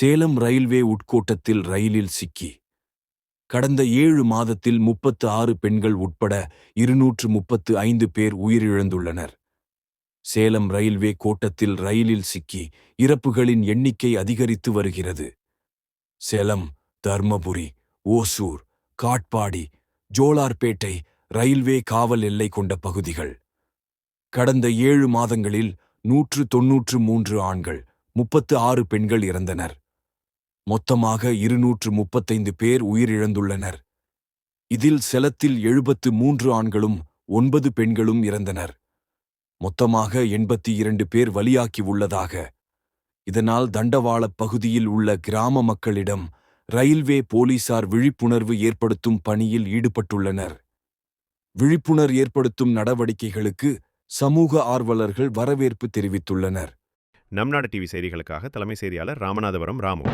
Salem railway உட்கோட்டத்தில் ரயிலில் சிக்கி. கடந்த ஏழு மாதத்தில் முப்பத்து ஆறு பெண்கள் உட்பட இருநூற்று முப்பத்து ஐந்து பேர் உயிரிழந்துள்ளனர். சேலம் ரயில்வே கோட்டத்தில் ரயிலில் சிக்கி இறப்புகளின் எண்ணிக்கை அதிகரித்து வருகிறது. சேலம் தர்மபுரி ஓசூர் காட்பாடி ஜோலார்பேட்டை ரயில்வே காவல் எல்லை கொண்ட பகுதிகள். கடந்த ஏழு மாதங்களில் நூற்று தொன்னூற்று மூன்று ஆண்கள் முப்பத்து ஆறு பெண்கள் இறந்தனர். மொத்தமாக இருநூற்று முப்பத்தைந்து பேர் உயிரிழந்துள்ளனர். இதில் செலத்தில் எழுபத்து மூன்று ஆண்களும் ஒன்பது பெண்களும் இறந்தனர். மொத்தமாக எண்பத்தி இரண்டு பேர் வலியாக்கி உள்ளதாக. இதனால் தண்டவாளப் பகுதியில் உள்ள கிராம மக்களிடம் ரயில்வே போலீசார் விழிப்புணர்வு ஏற்படுத்தும் பணியில் ஈடுபட்டுள்ளனர். விழிப்புணர் ஏற்படுத்தும் நடவடிக்கைகளுக்கு சமூக ஆர்வலர்கள் வரவேற்பு தெரிவித்துள்ளனர். நம்நாடு டிவி செய்திகளுக்காக தலைமை செய்தியாளர் ராமநாதபுரம் ராமு.